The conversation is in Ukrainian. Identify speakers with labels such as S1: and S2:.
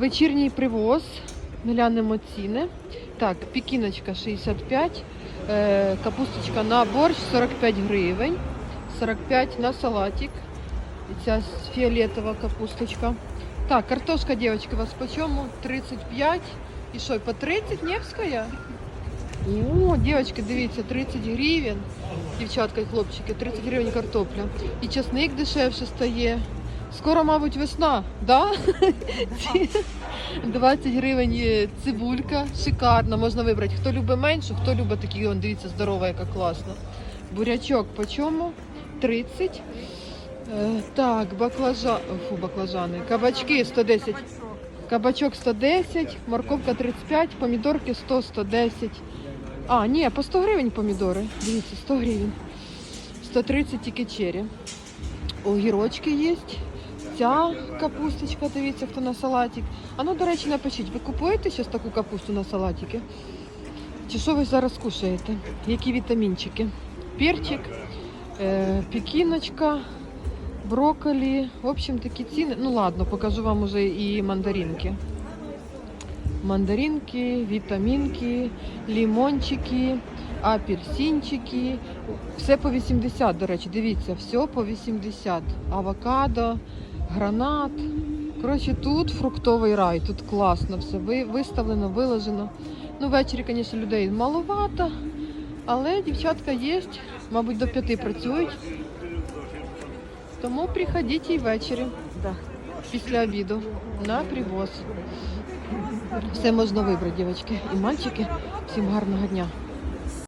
S1: Вечірній привоз. Глянемо ціни. Так, пікіночка 65, е, капусточка на борщ 45 гривень, 45 на салатик. І ця фіолетова капусточка. Так, картошка, девочки, вас по чому? 35. І що, по 30 Невська? О, девочки, дивіться, 30 гривень. Дівчатка і хлопчики, 30 гривень картопля. І часник дешевше стає. Скоро, мабуть, весна, да? 20 гривень є цибулька, шикарна, можна вибрати. Хто любить меншу, хто любить такі, он, дивіться, здорова, яка класна. Бурячок по чому? 30. Е, так, баклажа... Фу, баклажани. Кабачки 110. Кабачок 110, морковка 35, помідорки 100, 110. А, ні, по 100 гривень помідори. Дивіться, 100 гривень. 130 тільки чері. Огірочки є. Ця капусточка, дивіться, хто на салатик. А ну, до речі, напишіть, ви купуєте зараз таку капусту на салатики? Чи що ви зараз кушаєте? Які вітамінчики? Перчик, е, пекіночка, брокколі. В общем, такі ціни. Ну ладно, покажу вам уже і мандаринки. Мандаринки, вітамінки, лімончики, апельсинчики. Все по 80, до речі, дивіться, все по 80. Авокадо, гранат. Коротше, тут фруктовий рай, тут класно все виставлено, виложено. Ну, ввечері, звісно, людей маловато, але дівчатка є, мабуть, до п'яти працюють. Тому приходіть і ввечері,
S2: Да.
S1: після обіду, на привоз. Все можна вибрати, дівчатки і мальчики. Всім гарного дня.